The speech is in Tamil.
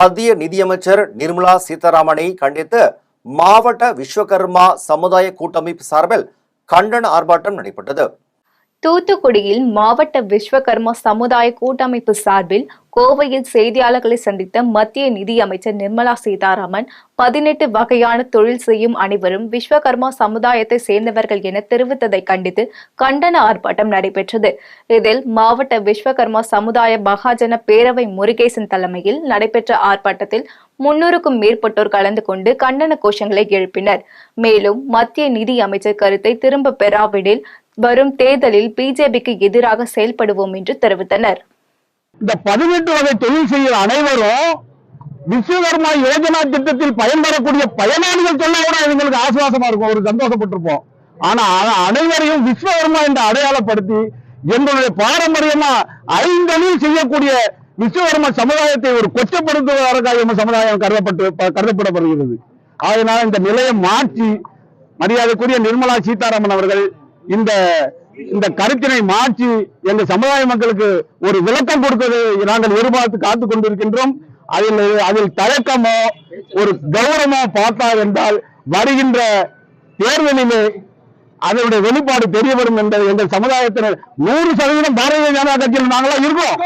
மத்திய நிதியமைச்சர் நிர்மலா சீதாராமனை கண்டித்து மாவட்ட விஸ்வகர்மா சமுதாய கூட்டமைப்பு சார்பில் கண்டன ஆர்ப்பாட்டம் நடைபெற்றது. தூத்துக்குடியில் மாவட்ட விஸ்வகர்மா சமுதாய கூட்டமைப்பு சார்பில் கோவையில் செய்தியாளர்களை சந்தித்த மத்திய நிதி அமைச்சர் நிர்மலா சீதாராமன் பதினெட்டு வகையான தொழில் செய்யும் அனைவரும் விஸ்வகர்மா சமுதாயத்தை சேர்ந்தவர்கள் என தெரிவித்ததை கண்டித்து கண்டன ஆர்ப்பாட்டம் நடைபெற்றது. இதில் மாவட்ட விஸ்வகர்மா சமுதாய மகாஜன பேரவை முருகேசன் தலைமையில் நடைபெற்ற ஆர்ப்பாட்டத்தில் முன்னூறுக்கும் மேற்பட்டோர் கலந்து கொண்டு கண்டன கோஷங்களை எழுப்பினர். மேலும் மத்திய நிதி அமைச்சர் கருத்தை திரும்ப பெறாவிடில் வரும் தேர்தலில் பிஜேபிக்கு எதிராக செயல்படுவோம் என்று தெரிவித்தனர். இந்த பதினெட்டு வகை தொழில் செய்கிற அனைவரும் விஸ்வகர்மா யோஜனா திட்டத்தில் பயன்பெறக்கூடிய பயனாளிகள் சொன்னா கூட எங்களுக்கு ஆசுவாசமா இருக்கும். ஒரு சந்தோஷப்பட்டிருப்போம். ஆனா அனைவரையும் விஸ்வகர்மா என்று அடையாளப்படுத்தி எங்களுடைய பாரம்பரியமா ஐந்தொழில் செய்யக்கூடிய விஸ்வகர்ம சமுதாயத்தை ஒரு கொச்சப்படுத்துவதற்காக நம்ம சமுதாயம் கருதப்பட்டு கருதப்படப்படுகிறது. அதனால இந்த நிலையை மாற்றி மரியாதைக்குரிய நிர்மலா சீதாராமன் அவர்கள் இந்த இந்த கருத்தினை மாற்றி எங்க சமுதாய மக்களுக்கு ஒரு விளக்கம் கொடுத்ததை நாங்கள் எதிர்பார்த்து காத்து கொண்டிருக்கின்றோம். அதில் அதில் தயக்கமோ ஒரு கௌரவமோ பார்த்தார் என்றால் வருகின்ற தேர்தலிலே அதனுடைய வெளிப்பாடு தெரிய வரும் என்ற எங்கள் சமுதாயத்தினர் நூறு சதவீதம் பாரதிய ஜனதா கட்சியில் நாங்களா இருக்கோம்.